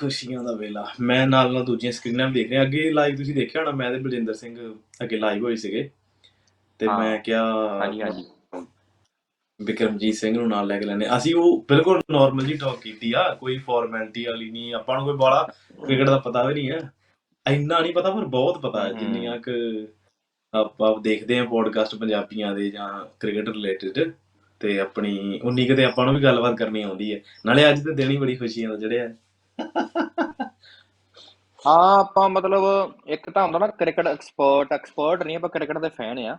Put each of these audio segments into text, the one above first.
ਖੁਸ਼ੀਆਂ ਦਾ ਵੇਲਾ। ਮੈਂ ਨਾਲ ਨਾਲ ਦੂਜੀਆਂ ਸਕਰੀਨਾਂ ਵੀ ਦੇਖ ਰਿਹਾ। ਅੱਗੇ ਲਾਈਵ ਤੁਸੀਂ ਦੇਖਿਆ ਹੋਣਾ ਮੈਂ ਤੇ ਬਲਜਿੰਦਰ ਸਿੰਘ ਅੱਗੇ ਲਾਈਵ ਹੋਏ ਸੀਗੇ। ਤੇ ਹਾਂ। ਮੈਂ ਕਿਹਾ ਹਾਂਜੀ ਹਾਂਜੀ। ਵਿਕਰਮਜੀਤ ਸਿੰਘ ਨੂੰ ਨਾਲ ਲੈ ਕੇ ਲੈਣੇ ਅਸੀਂ ਉਹ ਬਿਲਕੁਲ ਨਾਰਮਲ ਜੀ ਟਾਕ ਕੀਤੀ ਆ। ਕੋਈ ਫਾਰਮੈਲਿਟੀ ਵਾਲੀ ਨਹੀਂ ਆਪਾਂ ਨੂੰ ਕੋਈ ਬਾਲਾ ਕ੍ਰਿਕਟ ਦਾ ਪਤਾ ਵੀ ਨਹੀਂ ਹੈ। ਇੰਨਾ ਨਹੀਂ ਪਤਾ ਪਰ ਬਹੁਤ ਪਤਾ ਹੈ। ਹਮ। ਜਿੰਨੀਆਂ ਕਿ ਆਪਾਂ ਦੇਖਦੇ ਆ ਪੋਡਕਾਸਟ ਪੰਜਾਬੀਆਂ ਦੇ ਜਾਂ ਕ੍ਰਿਕਟ ਰਿਲੇਟਡ ਤੇ ਆਪਣੀ ਉਨੀ ਕਿਤੇ ਆਪਾਂ ਨੂੰ ਵੀ ਗੱਲਬਾਤ ਕਰਨੀ ਆਉਂਦੀ ਹੈ। ਨਾਲੇ ਅੱਜ ਤੇ ਦਿਨ ਹੀ ਬੜੀ ਖੁਸ਼ੀਆਂ ਦਾ ਚੜਿਆ ਹਾਂ ਆਪਾਂ ਮਤਲਬ ਇੱਕ ਤਾਂ ਹੁੰਦਾ ਨਾ ਕ੍ਰਿਕਟ ਐਕਸਪਰਟ ਐਕਸਪਰਟ ਨਹੀਂ ਆਪਾਂ ਕ੍ਰਿਕਟ ਦੇ ਫੈਨ ਆ।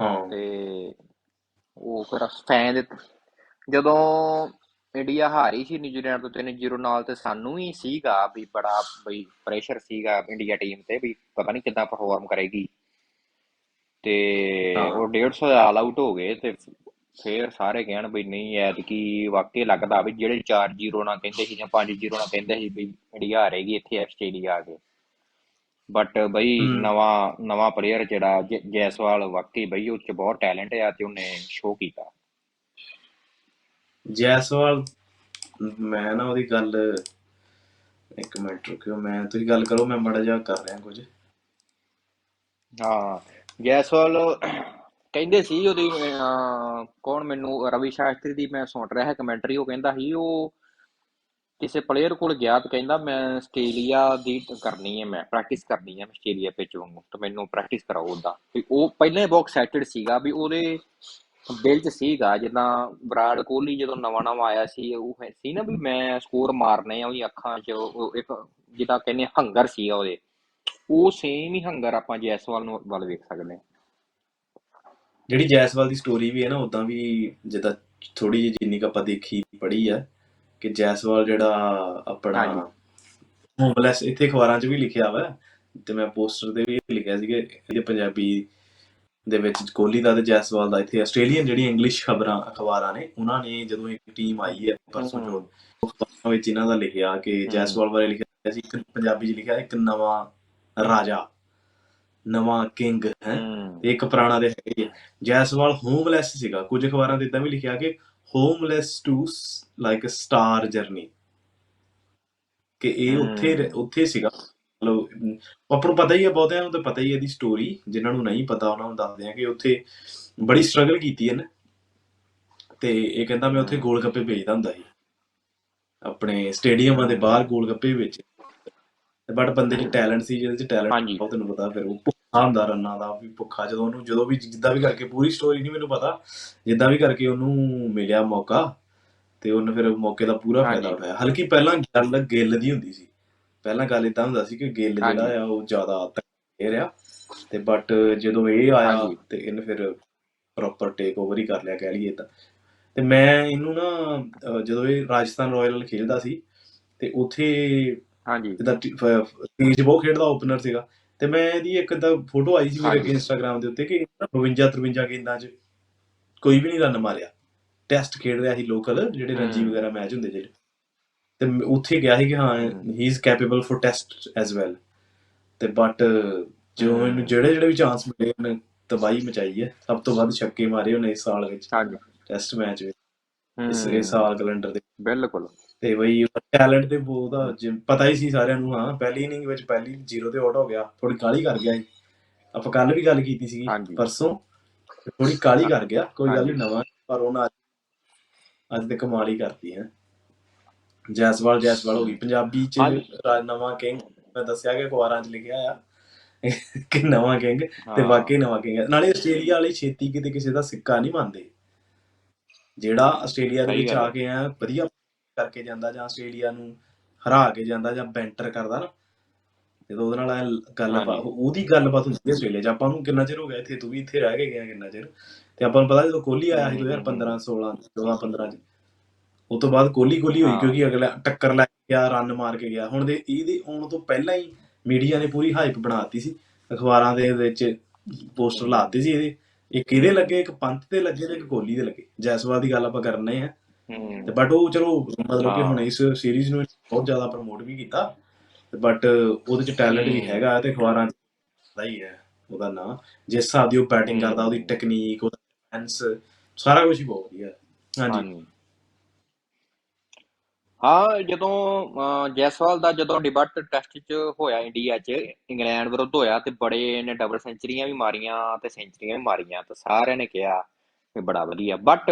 ਹਾਂ। ਤੇ ਉਹ ਫਿਰ ਫੈਨ ਦੇ ਜਦੋਂ ਇੰਡੀਆ ਹਾਰੀ ਸੀ ਨਿਊਜ਼ੀਲੈਂਡ ਤੋਂ 3-0 ਨਾਲ ਤੇ ਸਾਨੂੰ ਵੀ ਸੀਗਾ ਵੀ ਬੜਾ ਬਈ ਪ੍ਰੈਸ਼ਰ ਸੀਗਾ ਇੰਡੀਆ ਟੀਮ ਤੇ ਵੀ ਪਤਾ ਨਹੀਂ ਕਿੱਦਾਂ ਪਰਫਾਰਮ ਕਰੇਗੀ। ਤੇ। ਉਹ 150 ਆਲ ਆਊਟ ਹੋ ਗਏ ਤੇ ਫਿਰ ਸਾਰੇ ਕਹਿਣ ਵੀ ਨਹੀਂ ਐਤਕੀ ਵਾਕਈ ਲੱਗਦਾ ਵੀ ਜਿਹੜੇ 4-0 ਨਾਲ ਕਹਿੰਦੇ ਸੀ ਜਾਂ 5-0 ਨਾਲ ਕਹਿੰਦੇ ਸੀ ਵੀ ਇੰਡੀਆ ਹਾਰੇਗੀ ਇੱਥੇ ਆਸਟ੍ਰੇਲੀਆ ਆ ਕੇ। ਬਟ ਬਈ। ਨਵਾਂ ਨਵਾਂ ਪਲੇਅਰ ਜਿਹੜਾ ਜੈਸਵਾਲ ਵਾਕਈ ਬਈ ਉਹ ਚ ਬਹੁਤ ਟੈਲੈਂਟ ਆ ਤੇ ਉਹਨੇ ਸ਼ੋਅ ਕੀਤਾ। ਜੈਸਵਾਲ ਮੈਂ ਨਾ ਉਹਦੀ ਗੱਲ ਇੱਕ ਮਿੰਟ ਰੁਕਿਓ ਮੈਂ ਤੁਸੀਂ ਗੱਲ ਕਰੋ ਮੈਂ ਮੜਾ ਜਾ ਕਰ ਰਿਹਾ ਕੁਝ। ਹਾਂ ਜੈਸਵਾਲ ਕਹਿੰਦੇ ਸੀ ਉਹਦੀ ਕੌਣ ਮੈਨੂੰ, ਰਵੀ ਸ਼ਾਸਤਰੀ ਦੀ ਮੈਂ ਸੁਣ ਰਿਹਾ ਕਮੈਂਟਰੀ ਉਹ ਕਹਿੰਦਾ ਸੀ, ਉਹ ਕਿਸੇ ਪਲੇਅਰ ਕੋਲ ਗਿਆ ਤੇ ਕਹਿੰਦਾ ਮੈਂ ਆਸਟ੍ਰੇਲੀਆ ਦੀ ਕਰਨੀ ਹੈ, ਮੈਂ ਪ੍ਰੈਕਟਿਸ ਕਰਨੀ ਹੈ ਆਸਟ੍ਰੇਲੀਆ ਪਿੱਚ ਵਾਂਗੂ ਤੇ ਮੈਨੂੰ ਪ੍ਰੈਕਟਿਸ ਕਰਾਓ ਉਹਦਾ ਤੇ ਉਹ ਪਹਿਲਾਂ ਹੀ ਬਹੁਤ ਐਕਸਾਈਟਡ ਸੀਗਾ ਵੀ ਉਹਦੇ ਦਿਲ 'ਚ ਸੀਗਾ, ਜਿੱਦਾਂ ਵਿਰਾਟ ਕੋਹਲੀ ਜਦੋਂ ਨਵਾਂ ਨਵਾਂ ਆਇਆ ਸੀ, ਉਹ ਸੀ ਨਾ ਵੀ ਮੈਂ ਸਕੋਰ ਮਾਰਨੇ ਆ, ਉਹਦੀ ਅੱਖਾਂ 'ਚ ਇੱਕ ਜਿੱਦਾਂ ਕਹਿੰਦੇ ਹੰਗਰ ਸੀਗਾ ਉਹਦੇ। ਉਹ ਸੇਮ ਹੀ ਹੰਗਰ ਆਪਾਂ ਜੈਸਵਾਲ ਨੂੰ ਵੱਲ ਵੇਖ ਸਕਦੇ ਹਾਂ। ਜਿਹੜੀ ਜੈਸਵਾਲ ਦੀ ਸਟੋਰੀ ਵੀ ਹੈ ਨਾ ਉਦਾਂ ਵੀ ਜਿੱਦਾਂ ਥੋੜੀ ਜਿਹੀ ਜਿੰਨੀ ਕੁ ਆਪਾਂ ਦੇਖੀ ਪੜ੍ਹੀ ਆ ਕਿ ਜੈਸਵਾਲ ਜਿਹੜਾ ਆਪਣਾ। ਹੋਮਲੈਸ ਇੱਥੇ ਅਖਬਾਰਾਂ 'ਚ ਵੀ ਲਿਖਿਆ ਵਾ ਤੇ ਮੈਂ ਪੋਸਟਰ ਤੇ ਵੀ ਲਿਖਿਆ ਸੀ ਕਿ ਇਹਦੇ ਪੰਜਾਬੀ ਦੇ ਵਿੱਚ ਕੋਹਲੀ ਦਾ ਤੇ ਜੈਸਵਾਲ ਦਾ ਇੱਥੇ ਆਸਟ੍ਰੇਲੀਅਨ ਜਿਹੜੀ ਇੰਗਲਿਸ਼ ਖਬਰਾਂ ਅਖਬਾਰਾਂ ਨੇ ਉਹਨਾਂ ਨੇ ਜਦੋਂ ਇੱਕ ਟੀਮ ਆਈ ਹੈ ਪਰਸੋਂ ਉਸ ਅਖਬਾਰਾਂ ਵਿੱਚ ਇਹਨਾਂ ਦਾ ਲਿਖਿਆ ਕਿ। ਜੈਸਵਾਲ ਬਾਰੇ ਲਿਖਿਆ ਸੀ ਇੱਕ ਪੰਜਾਬੀ 'ਚ ਲਿਖਿਆ ਇੱਕ ਨਵਾਂ ਰਾਜਾ ਨਵਾਂ ਕਿੰਗ ਹੈ। ਤੇ ਇੱਕ ਪੁਰਾਣਾ ਦੇ ਹੈਗੇ ਹੀ। ਜੈਸਵਾਲ ਹੋਮਲੈਸ ਸੀਗਾ। ਕੁਝ ਅਖਬਾਰਾਂ ਦੇ ਇਦਾਂ ਵੀ ਲਿਖਿਆ ਕਿ homeless to like a star journey ਕਿ ਇਹ ਉੱਥੇ ਉੱਥੇ ਸੀਗਾ। ਮਤਲਬ ਆਪਾਂ ਨੂੰ ਪਤਾ ਹੀ ਹੈ ਬਹੁਤਿਆਂ ਨੂੰ ਤਾਂ ਪਤਾ ਹੀ ਹੈ ਇਹਦੀ ਸਟੋਰੀ ਜਿਨ੍ਹਾਂ ਨੂੰ ਨਹੀਂ ਪਤਾ ਉਹਨਾਂ ਨੂੰ ਦੱਸਦੇ ਆ ਕਿ ਉੱਥੇ ਬੜੀ ਸਟਰਗਲ ਕੀਤੀ ਇਹਨੇ ਤੇ ਇਹ ਕਹਿੰਦਾ ਮੈਂ ਉੱਥੇ। ਗੋਲ ਗੱਪੇ ਵੇਚਦਾ ਹੁੰਦਾ ਸੀ। ਆਪਣੇ ਸਟੇਡੀਅਮਾਂ ਦੇ ਬਾਹਰ ਗੋਲ ਗੱਪੇ ਵੇਚੇ। ਬਟ ਬੰਦੇ 'ਚ ਟੈਲੈਂਟ ਸੀ ਜਿਹਦੇ 'ਚ ਟੈਲੈਂਟ। ਬਹੁਤ ਤੈਨੂੰ ਪਤਾ ਫਿਰ ਉਹ ਹੁੰਦਾ ਰੰਨਾਂ ਦਾ ਵੀ ਭੁੱਖਾ ਜਦੋਂ ਉਹਨੂੰ ਜਦੋਂ ਵੀ ਜਿੱਦਾਂ ਵੀ ਕਰਕੇ ਪੂਰੀ ਸਟੋਰੀ ਨਹੀਂ ਮੈਨੂੰ ਪਤਾ ਜਿੱਦਾਂ ਵੀ ਕਰਕੇ ਉਹਨੂੰ ਮਿਲਿਆ ਮੌਕਾ ਤੇ ਉਹਨੇ ਫਿਰ ਮੌਕੇ ਦਾ ਪੂਰਾ ਫਾਇਦਾ। ਉਠਾਇਆ ਹਲਕੀ ਪਹਿਲਾਂ ਗੱਲ ਗਿੱਲ ਦੀ ਹੁੰਦੀ ਸੀ ਪਹਿਲਾਂ ਗੱਲ ਇਦਾਂ ਹੁੰਦਾ ਸੀ ਕਿ ਗਿੱਲ। ਜਿਹੜਾ ਆ ਉਹ ਜ਼ਿਆਦਾ ਤਕੜੇ ਰਿਹਾ ਤੇ ਬਟ ਜਦੋਂ ਇਹ ਆਇਆ। ਤੇ ਇਹਨੇ ਫਿਰ ਪ੍ਰੋਪਰ ਟੇਕ ਓਵਰ ਹੀ ਕਰ ਲਿਆ ਕਹਿ ਲਈਏ ਤਾਂ ਤੇ ਮੈਂ ਇਹਨੂੰ ਨਾ ਜਦੋਂ ਇਹ ਰਾਜਸਥਾਨ ਰਾਇਲ ਨਾਲ ਖੇਡਦਾ ਸੀ ਤੇ ਉੱਥੇ ਹਾਂਜੀ ਇਹਦਾ ਤੀਜ ਬਹੁਤ ਖੇਡਦਾ ਓਪਨਰ ਸੀਗਾ ਤੇ ਮੈਂ ਇਹਦੀ ਇੱਕ ਤਾਂ ਫੋਟੋ ਆਈ ਸੀ ਮੇਰੇ। ਇੰਸਟਾਗ੍ਰam ਦੇ ਉੱਤੇ ਕਿ 52 53 ਗੇਂਦਾਂ 'ਚ ਕੋਈ ਵੀ ਨਹੀਂ ਰਨ ਮਾਰਿਆ। ਟੈਸਟ ਖੇਡ ਰਿਹਾ ਸੀ ਲੋਕਲ ਜਿਹੜੇ ਰਣਜੀ। ਵਗੈਰਾ ਮੈਚ ਹੁੰਦੇ ਜਿਹੜੇ ਤੇ ਉੱਥੇ ਗਿਆ ਸੀ ਕਿ ਹਾਂ। He is capable for test as well ਤੇ ਬਟ ਜੋ। ਇਹਨੂੰ ਜਿਹੜੇ ਜਿਹੜੇ ਵੀ ਚਾਂਸ ਮਿਲੇ ਉਹਨੇ ਤਬਾਹੀ ਮਚਾਈ ਹੈ। ਸਭ ਤੋਂ ਵੱਧ ਛੱਕੇ ਮਾਰੇ ਉਹਨੇ ਇਸ ਸਾਲ ਵਿੱਚ। ਹਾਂਜੀ। ਟੈਸਟ ਮੈਚ ਵਿੱਚ। ਇਸ ਸਾਲ ਕੈਲੰਡਰ ਦੇ ਬਿਲਕੁਲ। ਤੇ ਬਈ ਟੈਲੈਂਟ ਤੇ ਉਹਦਾ ਜਿ- ਪਤਾ ਹੀ ਸੀ ਸਾਰਿਆਂ ਨੂੰ ਹਾਂ ਪਹਿਲੀ ਇਨਿੰਗ ਵਿੱਚ ਪਹਿਲੀ ਜ਼ੀਰੋ ਤੇ ਆਊਟ ਹੋ ਗਿਆ ਥੋੜੀ ਕਾਲੀ ਕਰ ਗਿਆ ਸੀ ਆਪਾਂ ਕੱਲ ਵੀ ਗੱਲ ਕੀਤੀ ਸੀ ਹਾਂਜੀ। ਪਰਸੋਂ ਥੋੜੀ ਕਾਲੀ ਕਰ ਗਿਆ ਕੋਈ ਗੱਲ ਨਹੀਂ। ਨਵਾਂ ਪਰ ਉਹਨਾਂ ਅੱਜ- ਅੱਜ ਤੇ ਕਮਾਲ ਹੀ ਕਰਤੀ ਹੈ ਜੈਸਵਾਲ ਜੈਸਵਾਲ ਹੋ ਗਈ ਪੰਜਾਬੀ ਚ ਹਾਂਜੀ। ਰਾ- ਨਵਾਂ ਕਿੰਗ ਮੈਂ ਦੱਸਿਆ ਕਿ ਅਖਬਾਰਾਂ ਚ ਲਿਖਿਆ ਆ ਕਿ ਨਵਾਂ ਕਿੰਗ ਤੇ ਹਾਂ। ਵਾਕਈ ਨਵਾਂ ਕਿੰਗ ਹੈ ਨਾਲੇ ਆਸਟ੍ਰੇਲੀਆ ਵਾਲੇ ਛੇਤੀ ਕਿਤੇ ਕਿਸੇ ਦਾ ਸਿੱਕਾ ਨਹੀਂ ਮੰਨਦੇ ਜਿਹੜਾ ਆਸਟ੍ਰੇਲੀਆ ਦੇ ਸਹੀ ਵਿੱਚ ਗੱਲ ਆ ਕੇ ਆ ਵਧੀਆ ਕਰਕੇ ਜਾਂਦਾ ਜਾਂ ਆਸਟ੍ਰੇਲੀਆ ਨੂੰ ਹਰਾ ਕੇ ਜਾਂਦਾ ਜਾਂ ਬੈਂਟਰ ਕਰਦਾ ਨਾ ਜਦੋਂ ਉਹਦੇ ਨਾਲ ਗੱਲਬਾਤ। ਉਹਦੀ ਗੱਲਬਾਤ ਹੁੰਦੀ ਆਸਟ੍ਰੇਲੀਆ 'ਚ ਆਪਾਂ ਨੂੰ ਕਿੰਨਾ ਚਿਰ ਹੋ ਗਿਆ ਇੱਥੇ ਤੂੰ ਵੀ ਇੱਥੇ ਰਹਿ ਕੇ ਗਿਆ ਕਿੰਨਾ ਚਿਰ ਤੇ ਆਪਾਂ ਨੂੰ ਪਤਾ ਜਦੋਂ ਕੋਹਲੀ ਆਇਆ ਸੀ ਹਮ, 2015 16 14 15 'ਚ ਤੋਂ ਬਾਅਦ ਕੋਹਲੀ ਕੋਹਲੀ ਹੋਈ। ਕਿਉਂਕਿ ਅਗਲਾ ਟੱਕਰ ਲੈ ਕੇ ਗਿਆ ਰਨ ਮਾਰ ਕੇ ਗਿਆ ਹੁਣ ਦੇ ਇਹਦੇ ਆਉਣ ਤੋਂ ਪਹਿਲਾਂ ਹੀ ਮੀਡੀਆ ਨੇ ਪੂਰੀ ਹਾਈਪ ਬਣਾਤੀ ਸੀ ਅਖਬਾਰਾਂ ਦੇ ਵਿੱਚ ਪੋਸਟਰ ਲਾਤੇ ਸੀ ਇਹਦੇ ਇੱਕ ਇਹਦੇ ਲੱਗੇ ਇੱਕ ਪੰਤ ਤੇ ਲੱਗੇ ਤੇ ਇੱਕ ਕੋਹਲੀ ਦੇ ਲੱਗੇ ਜੈਸਵਾਲ ਦੀ ਗੱਲ ਆਪਾਂ ਕਰਨੇ ਆ ਤੇ ਬਟ ਉਹ ਚਲੋ ਮਤਲਬ ਕਿ। ਹੁਣ ਇਸ ਸੀਰੀਜ਼ ਨੂੰ ਬਹੁਤ ਜ਼ਿਆਦਾ ਪ੍ਰਮੋਟ ਵੀ ਕੀਤਾ ਬਟ ਉਹਦੇ ਚ ਟੈਲੈਂਟ ਵੀ। ਹੈਗਾ ਤੇ ਅਖਬਾਰਾਂ ਪਤਾ ਹੀ ਹੈ ਉਹਦਾ ਨਾਂ ਜਿਸ ਹਿਸਾਬ ਦੀ ਉਹ ਬੈਟਿੰਗ। ਕਰਦਾ ਉਹਦੀ ਟੈਕਨੀਕ ਉਹਦਾ ਡਿਫੈਂਸ ਸਾਰਾ ਕੁਝ ਹੀ ਬਹੁਤ ਵਧੀਆ। ਹਾਂਜੀ ਹਾਂ ਜਦੋਂ ਜੈਸਵਾਲ ਦਾ ਜਦੋਂ ਡਿਬਟ ਟੈਸਟ 'ਚ ਹੋਇਆ ਇੰਡੀਆ 'ਚ ਇੰਗਲੈਂਡ ਵਿਰੁੱਧ ਹੋਇਆ ਤੇ ਬੜੇ ਨੇ ਡਬਲ ਸੈਂਚਰੀਆਂ ਵੀ ਮਾਰੀਆਂ ਤੇ ਸੈਂਚਰੀਆਂ ਵੀ ਮਾਰੀਆਂ ਤੇ ਸਾਰਿਆਂ ਨੇ ਕਿਹਾ ਕਿ ਬੜਾ ਵਧੀਆ ਬਟ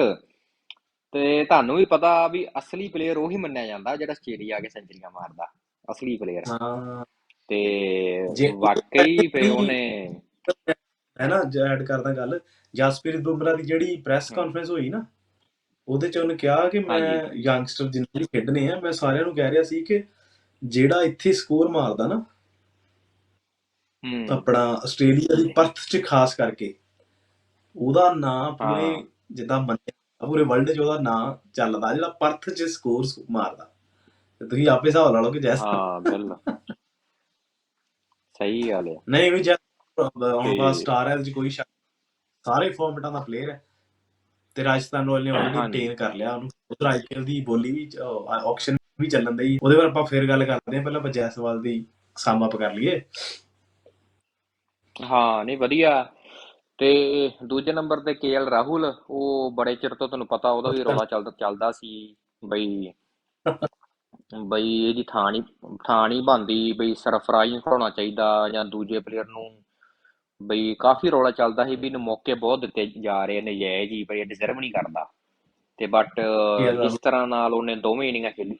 ਤੇ ਤੁਹਾਨੂੰ ਵੀ ਪਤਾ ਵੀ ਅਸਲੀ ਪਲੇਅਰ ਉਹੀ ਮੰਨਿਆ ਜਾਂਦਾ ਜਿਹੜਾ ਆਸਟ੍ਰੇਲੀਆ ਆ ਕੇ ਸੈਂਚਰੀਆਂ ਮਾਰਦਾ ਅਸਲੀ ਪਲੇਅਰ ਹਾਂ। ਤੇ ਵਾਕਈ ਫੇ ਉਹਨੇ ਹੈ ਨਾ ਐਡ ਕਰਦਾ ਗੱਲ ਜਸਪ੍ਰੀਤ ਬੁਮਰਾਹ ਦੀ ਜਿਹੜੀ ਪ੍ਰੈਸ ਕਾਨਫਰੰਸ ਹੋਈ ਨਾ ਉਹਦੇ ਚ ਉਹਨੇ ਕਿਹਾ ਕਿ ਮੈਂ ਯੰਗਸਟਰ ਜਿੰਨੇ ਵੀ ਖੇਡਣੇ ਆ ਮੈਂ ਸਾਰਿਆਂ ਨੂੰ ਕਹਿ ਰਿਹਾ ਸੀ ਕਿ ਜਿਹੜਾ ਇੱਥੇ ਸਕੋਰ ਮਾਰਦਾ ਨਾ ਹੂੰ। ਆਪਣਾ ਆਸਟ੍ਰੇਲੀਆ ਦੀ ਪਰਥ ਚ ਖਾਸ ਕਰਕੇ ਉਹਦਾ ਨਾਂ ਪੂਰੇ ਜਿੱਦਾਂ ਮੰਨਿਆ ਪੂਰੇ ਵਰਲਡ 'ਚ ਉਹਦਾ ਨਾਂ ਚੱਲਦਾ ਜਿਹੜਾ ਪਰਥ 'ਚ ਸਕੋਰ ਮਾਰਦਾ। ਤੇ ਤੁਸੀਂ ਆਪੇ ਹਿਸਾਬ ਲਾ ਲਓ ਕਿ ਜੈਸ ਹਾਂ ਬਿੱਲ ਸਹੀ ਗੱਲ ਹੈ ਨਹੀਂ ਵੀ ਜੈਸ ਹੁਣ ਬਸ ਸਟਾਰ ਹੈ ਚ ਕੋਈ ਸ਼ੱਕ ਸਾਰੇ ਫਾਰਮੈਟਾਂ ਦਾ ਪਲੇਅਰ ਹੈ। ਤੇ ਰਾਜਸਥਾਨ ਰੋਇਲ ਨੇ ਆਲਰੇਡੀ ਰਿਟੇਨ ਕਰ ਲਿਆ ਉਹਨੂੰ। ਉਧਰ ਆਈਪੀਐਲ ਦੀ ਬੋਲੀ ਵੀ ਆਕਸ਼ਨ ਵੀ ਚੱਲਣ ਦੀ ਉਹਦੇ ਬਾਰੇ ਆਪਾਂ ਫੇਰ ਗੱਲ ਕਰਦੇ ਹਾਂ। ਪਹਿਲਾਂ ਆਪਾਂ ਜੈਸਵਾਲ ਦੀ ਸਮ ਅਪ ਕਰ ਲਈਏ। ਹਾਂ ਨਹੀਂ ਵਧੀਆ। ਤੇ ਦੂਜੇ ਨੰਬਰ ਤੇ ਕੇਐਲ ਰਾਹੁਲ ਉਹ ਬੜੇ ਚਿਰ ਤੋਂ ਤੁਹਾਨੂੰ ਪਤਾ ਉਹਦਾ ਵੀ ਰੌਲਾ ਚੱਲਦਾ ਚੱਲਦਾ ਸੀ ਬਈ ਬਈ ਇਹਦੀ ਥਾਂ ਨਹੀਂ ਥਾਂ ਨਹੀਂ ਬਣਦੀ ਬਈ ਸਰਫਰਾਜ਼ ਖੜਾਉਣਾ ਚਾਹੀਦਾ ਜਾਂ ਦੂਜੇ ਪਲੇਅਰ ਨੂੰ ਬਈ ਕਾਫੀ ਰੌਲਾ ਚੱਲਦਾ ਸੀ ਵੀ ਇਹਨੂੰ ਮੌਕੇ ਬਹੁਤ ਦਿੱਤੇ ਜਾ ਰਹੇ ਨੇ ਨਜਾਇਜ਼ ਹੀ ਪਰ ਇਹ ਡਿਜ਼ਰਵ ਨਹੀਂ ਕਰਦਾ। ਤੇ ਬਟ ਜਿਸ ਤਰ੍ਹਾਂ ਨਾਲ ਉਹਨੇ ਦੋਵੇਂ ਇਨਿੰਗਾਂ ਖੇਡੀ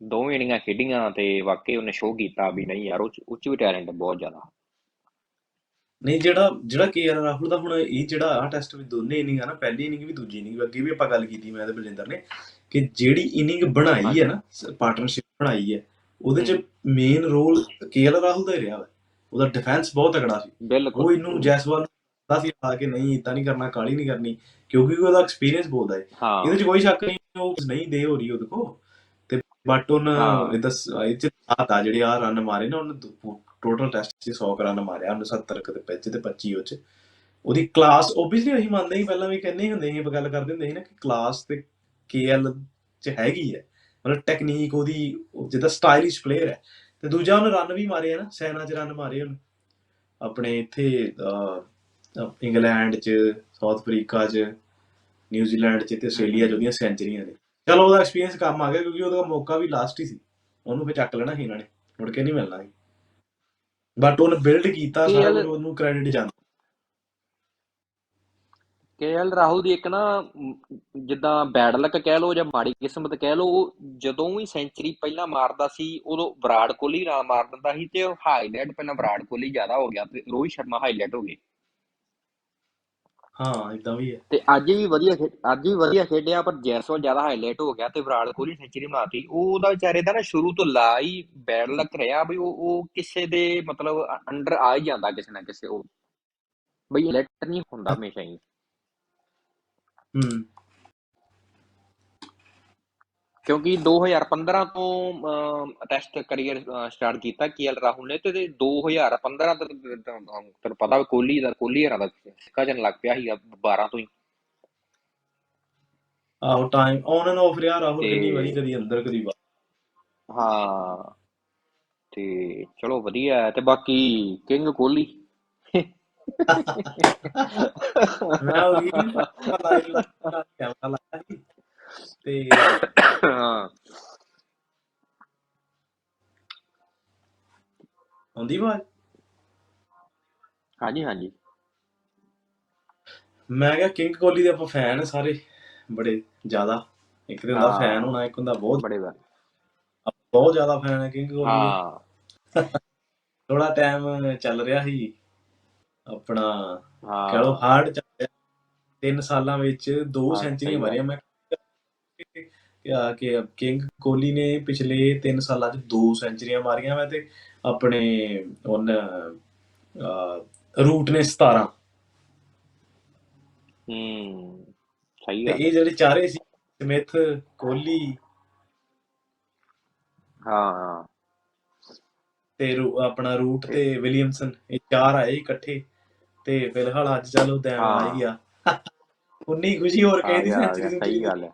ਦੋਵੇਂ ਇਨਿੰਗਾਂ ਖੇਡੀਆਂ ਤੇ ਵਾਕਈ ਉਹਨੇ ਸ਼ੋਅ ਕੀਤਾ ਵੀ ਨਹੀਂ ਯਾਰ ਉਹ 'ਚ ਵੀ ਟੈਲੈਂਟ ਬਹੁਤ ਜ਼ਿਆਦਾ। ਨਹੀਂ ਜਿਹੜਾ ਜਿਹੜਾ ਕੇਆਰ ਰਾਹੁਲ ਦਾ ਹੁਣ ਇਹ ਜਿਹੜਾ ਆ ਟੈਸਟ ਵਿੱਚ ਦੋਨੇ ਇਨਿੰਗ ਆ ਨਾ ਪਹਿਲੀ ਇਨਿੰਗ ਵੀ ਦੂਜੀ ਇਨਿੰਗ ਵੀ ਅੱਗੇ ਵੀ ਆਪਾਂ ਗੱਲ ਕੀਤੀ ਮੈਂ ਤੇ ਬਲਜਿੰਦਰ ਨੇ ਕਿ ਜਿਹੜੀ ਇਨਿੰਗ ਬਣਾਈ ਹੈ ਨਾ ਪਾਰਟਨਰਸ਼ਿਪ ਬਣਾਈ ਹੈ ਉਹਦੇ ਚ ਮੇਨ ਰੋਲ ਕੇਐਲ ਰਾਹੁਲ ਦਾ ਹੀ ਰਿਹਾ ਵਾ। ਉਹਦਾ ਡਿਫੈਂਸ ਬਹੁਤ ਤਗੜਾ ਸੀ। ਉਹ ਇਹਨੂੰ ਜੈਸਵਾਲ ਪਤਾ ਸੀ ਆ ਕਿ ਨਹੀਂ ਇਦਾਂ ਨਹੀਂ ਕਰਨਾ ਕਾਲੀ ਨਹੀਂ ਕਰਨੀ ਕਿਉਂਕਿ ਉਹਦਾ ਐਕਸਪੀਰੀਅੰਸ ਬੋਲਦਾ ਹੈ। ਇਹਦੇ ਚ ਕੋਈ ਸ਼ੱਕ ਨਹੀਂ ਉਹ ਨਹੀਂ ਦੇ ਹੋ ਰਹੀ ਉਹਦੇ ਕੋ ਤੇ ਬਟ ਉਹਨ ਇਹ ਚ ਆਤਾ ਜਿਹੜੇ ਆ ਰਨ ਮਾਰੇ ਨਾ ਉਹਨੇ ਟੋਟਲ ਟੈਸਟ 'ਚ 100 ਰਨ ਮਾਰਿਆ, ਉਹਨੇ 70 ਕੁ ਤੇ ਤੇ 25 ਉਹ ਚ। ਉਹਦੀ ਕਲਾਸ ਓਬਵੀਅਸਲੀ ਅਸੀਂ ਮੰਨਦੇ ਹੀ ਪਹਿਲਾਂ ਵੀ ਕਹਿੰਦੇ ਹੀ ਹੁੰਦੇ ਸੀ, ਆਪਾਂ ਗੱਲ ਕਰਦੇ ਹੁੰਦੇ ਸੀ ਨਾ ਕਿ ਕਲਾਸ ਤੇ ਕੇਐਲ ਚ ਹੈਗੀ ਹੈ। ਮਤਲਬ ਟੈਕਨੀਕ ਉਹਦੀ, ਉਹ ਜਿੱਦਾਂ ਸਟਾਈਲਿਸ਼ ਪਲੇਅਰ ਹੈ। ਤੇ ਦੂਜਾ ਉਹਨੇ ਰਨ ਵੀ ਮਾਰੇ ਆ ਨਾ, ਸੈਨਾ ਚ ਰਨ ਮਾਰੇ ਉਹਨੇ। ਆਪਣੇ ਇੱਥੇ ਇੰਗਲੈਂਡ ਚ ਸਾਊਥ ਅਫਰੀਕਾ ਚ ਨਿਊਜ਼ੀਲੈਂਡ ਚ ਤੇ ਆਸਟ੍ਰੇਲੀਆ ਚ ਉਹਦੀਆਂ ਸੈਂਚਰੀਆਂ ਨੇ। ਚਲੋ ਉਹਦਾ ਐਕਸਪੀਰੀਅੰਸ ਕੰਮ ਆ ਗਿਆ, ਕਿਉਂਕਿ ਉਹਦਾ ਮੌਕਾ ਵੀ ਲਾਸਟ ਹੀ ਸੀ। ਉਹਨੂੰ ਫੇ ਚੱਕ ਲੈਣਾ ਸੀ ਇਹਨਾਂ ਨੇ। ਮੁੜ ਕੇ ਨਹੀਂ ਮਿਲਣਾ ਸੀ। ਬਟ ਉਹਨੇ ਬਿਲਡ ਕੀਤਾ ਸਾਰਾ ਕੁਝ ਉਹਨੂੰ ਕ੍ਰੈਡਿਟ ਜਾਂਦਾ। ਕੇਐਲ ਰਾਹੁਲ ਦੀ ਇੱਕ ਨਾ ਜਿੱਦਾਂ ਬੈਡ ਲੱਕ ਕਹਿ ਲਓ ਜਾਂ ਮਾੜੀ ਕਿਸਮਤ ਕਹਿ ਲਓ ਉਹ ਜਦੋਂ ਵੀ ਸੈਂਚਰੀ ਪਹਿਲਾਂ ਮਾਰਦਾ ਸੀ ਉਦੋਂ ਵਿਰਾਟ ਕੋਹਲੀ ਨਾਲ ਮਾਰ ਦਿੰਦਾ ਸੀ ਤੇ ਹਾਈਲਾਈਟ ਪਹਿਲਾਂ ਵਿਰਾਟ ਕੋਹਲੀ ਜ਼ਿਆਦਾ ਹੋ ਗਿਆ ਤੇ ਰੋਹਿਤ ਸ਼ਰਮਾ ਹਾਈਲਾਈਟ ਹੋ ਗਏ। ਹਾਂ ਇਦਾਂ ਵੀ ਹੈ। ਤੇ ਅੱਜ ਵੀ ਵਧੀਆ ਖੇ- ਅੱਜ ਵੀ ਵਧੀਆ ਖੇਡਿਆ ਪਰ ਜੈਸਵਾਲ ਜ਼ਿਆਦਾ ਹਾਈਲਾਈਟ ਹੋ ਗਿਆ ਤੇ ਵਿਰਾਟ ਕੋਹਲੀ ਸੈਂਚਰੀ ਮਾਰਤੀ। ਉਹ ਉਹਦਾ ਵਿਚਾਰੇ ਦਾ ਨਾ ਸ਼ੁਰੂ ਤੋਂ ਲਾ ਹੀ ਬੈਡ ਲੱਕ ਰਿਹਾ ਵੀ ਉਹ ਉਹ ਕਿਸੇ ਦੇ ਮਤਲਬ ਅੰਡਰ ਆ ਹੀ ਜਾਂਦਾ ਕਿਸੇ ਨਾ ਕਿਸੇ ਉਹ। ਬਈ ਲੈਟ ਨਹੀਂ ਹੁੰਦਾ ਹਮੇਸ਼ਾ ਹੀ। ਹੂੰ। ਕਿਉਂਕਿ 2015 ਤੋਂ ਟੈਸਟ ਕਰੀਅਰ ਸਟਾਰਟ ਕੀਤਾ ਕੇਐਲ ਰਾਹੁਲ ਨੇ ਤੇ ਤੇ 2015 ਤੋਂ ਤਾਂ ਤੁਹਾਨੂੰ ਪਤਾ ਕੋਹਲੀ ਦਾ ਕੋਹਲੀ ਹਰਾਂ ਦਾ ਸਿੱਕਾ ਜਨ ਲੱਗ ਪਿਆ ਸੀ 12 ਤੋਂ ਹੀ। ਆਹੋ ਟਾਈਮ ਔਨ ਐਂਡ ਆਫ ਰਿਹਾ ਰਾਹੁਲ ਕਿੰਨੀ ਵਾਰੀ ਕਦੀ ਅੰਦਰ ਕਦੀ ਬਾਹਰ। ਹਾਂ ਤੇ ਚਲੋ ਵਧੀਆ ਤੇ ਬਾਕੀ ਕਿੰਗ ਕੋਹਲੀ। ਮੈਂ ਉਹ ਰੀਲ ਲਾਈਵ ਲਾ ਕੈਮਰਾ ਲਾਇਆ ਸੀ। ਤੇ ਹਾਂ ਆਉਂਦੀ ਆਵਾਜ਼? ਹਾਂਜੀ ਹਾਂਜੀ। ਮੈਂ ਕਿਹਾ ਕਿੰਗ ਕੋਹਲੀ ਦੇ ਆਪਾਂ ਫੈਨ ਸਾਰੇ ਬੜੇ ਜ਼ਿਆਦਾ। ਇੱਕ ਤੇ ਹੁੰਦਾ ਫੈਨ ਹੋਣਾ ਇੱਕ ਹੁੰਦਾ ਬਹੁਤ। ਬੜੇ ਵਾਰ ਬਹੁਤ ਜ਼ਿਆਦਾ ਫੈਨ ਹੈ ਕਿੰਗ ਕੋਹਲੀ ਦੇ। ਹਾਂ। ਥੋੜਾ ਟਾਈਮ ਚੱਲ ਰਿਹਾ ਸੀ। ਆਪਣਾ ਕਹ ਹਾਂ ਹਾਰਡ ਚੱਲ ਰਿਹਾ। ਤਿੰਨ ਸਾਲਾਂ ਵਿੱਚ ਦੋ ਹਾਂ ਸੈਂਚਰੀਆਂ ਸਹੀ ਮਾਰੀਆਂ ਮੈਂ। ਕਿ ਕਿੰਗ ਕੋਹਲੀ ਨੇ ਪਿਛਲੇ 3 ਸਾਲਾਂ 'ਚ ਦੋ ਸੈਂਚਰੀਆਂ ਮਾਰੀਆਂ ਮੈਂ ਤੇ ਆਪਣੇ ਉਹਨ ਰੂਟ ਨੇ 17 ਹੂੰ ਸਹੀ ਗੱਲ ਇਹ ਜਿਹੜੇ ਚਾਰੇ ਸੀ ਸਮਿਥ ਕੋਹਲੀ ਹਾਂ। ਹਾਂ ਤੇ ਰੂ- ਆਪਣਾ ਰੂਟ ਤੇ ਵਿਲੀਅਮਸਨ ਇਹ ਚਾਰ ਆਏ ਇਕੱਠੇ ਤੇ ਫਿਲਹਾਲ ਅੱਜ ਚੱਲ ਦੈਮ ਆ ਹੀ ਹਾਂ ਗਿਆ। ਉਨੀ ਖੁਸ਼ੀ ਹੋਰ ਕਿਸੇ ਦੀ ਸੁੰਚਰੀ ਸਹੀ ਗੱਲ ਹੈ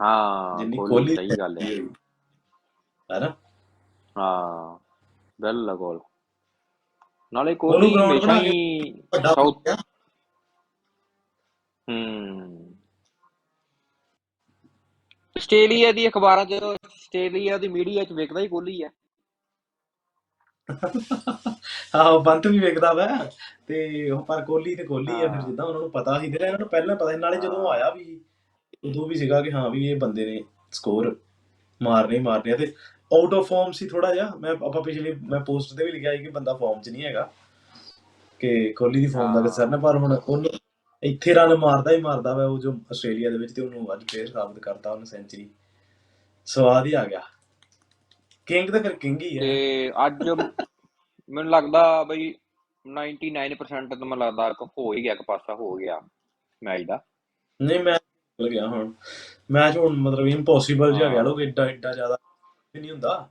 ਹਾਂ ਜਿੰਨੀ ਕੋਹਲੀ ਸਹੀ ਗੱਲ ਹੈ। ਹੈ। ਨਾ? ਹਾਂ ਬਿਲਕੁਲ। ਨਾਲੇ ਉਹਨੂੰ ਕੋਹਲੀ ਹਮੇਸ਼ਾ ਹੀ ਹੋ ਸਾਊਥ ਹੂੰ। ਆਸਟ੍ਰੇਲੀਆ ਦੀ ਅਖਬਾਰਾਂ 'ਚ ਆਸਟ੍ਰੇਲੀਆ ਦੀ ਮੀਡੀਆ 'ਚ ਵਿਕਦਾ ਹੀ ਕੋਹਲੀ ਆ ਆਹੋ ਬੰਤ ਵੀ ਵੇਖਦਾ ਵਾ ਤੇ ਉਹ ਪਰ ਕੋਹਲੀ ਤੇ ਕੋਹਲੀ ਆ ਫਿਰ ਹਾਂ। ਜਿੱਦਾਂ ਉਹਨਾਂ ਨੂੰ ਪਤਾ ਸੀ ਤੇ ਇਹਨਾਂ ਨੂੰ ਪਹਿਲਾਂ ਪਤਾ ਸੀ ਨਾਲੇ ਜਦੋਂ ਆਇਆ ਵੀ ਉਦੋਂ ਵੀ ਸੀਗਾ ਕਿ ਹਾਂ ਵੀ ਇਹ ਬੰਦੇ ਨੇ ਸਕੋਰ ਮਾਰਨੇ ਹੀ ਮਾਰਨੇ ਆ ਤੇ ਆਊਟ ਆਫ ਫਾਰਮ ਸੀ ਥੋੜਾ ਜਿਹਾ। ਮੈਂ ਆਪਾਂ ਪਿਛਲੀ ਮੈਂ ਪੋਸਟ ਤੇ ਵੀ ਲਿਖਿਆ ਸੀ ਕਿ ਬੰਦਾ ਫਾਰਮ 'ਚ ਨਹੀਂ ਹੈਗਾ। ਕਿ ਕੋਹਲੀ ਦੀ ਫਾਰਮ ਦਾ ਹਾਂ। ਕੰਸਰਨ ਹੈ ਪਰ ਹੁਣ ਉਹਨੂੰ ਇੱਥੇ ਰਨ ਮਾਰਦਾ ਹੀ ਮਾਰਦਾ ਵਾ ਉਹ ਜੋ ਆਸਟ੍ਰੇਲੀਆ ਦੇ ਵਿੱਚ ਤੇ ਉਹਨੂੰ ਅੱਜ ਫੇਰ ਸਾਬਤ ਕਰਤਾ ਉਹਨੇ ਸੈਂਚਰੀ ਸਵਾਦ ਹੀ ਆ ਗਿਆ। ਕਿੰਗ ਤਾਂ ਫਿਰ ਕਿੰਗ ਹੀ ਹੈ ਤੇ ਅੱਜ ਮੈਨੂੰ ਲੱਗਦਾ ਬਈ 99% ਤਾਂ ਮੈਨੂੰ ਲੱਗਦਾ ਕਿ ਹੋ ਹੀ ਗਿਆ ਇੱਕ ਪਾਸਾ ਹੋ ਗਿਆ ਮੈਚ ਦਾ। ਨਹੀਂ ਮੈਂ ਭੁੱਲ ਗਿਆ ਹੁਣ। ਮੈਚ ਹੁਣ ਮਤਲਬ ਇੰਪੋਸੀਬਲ ਜਿਹਾ ਹਾਂ। ਕਹਿ ਲਓ ਕਿ ਏਡਾ ਏਡਾ ਜ਼ਿਆਦਾ ਨਹੀਂ ਹੁੰਦਾ।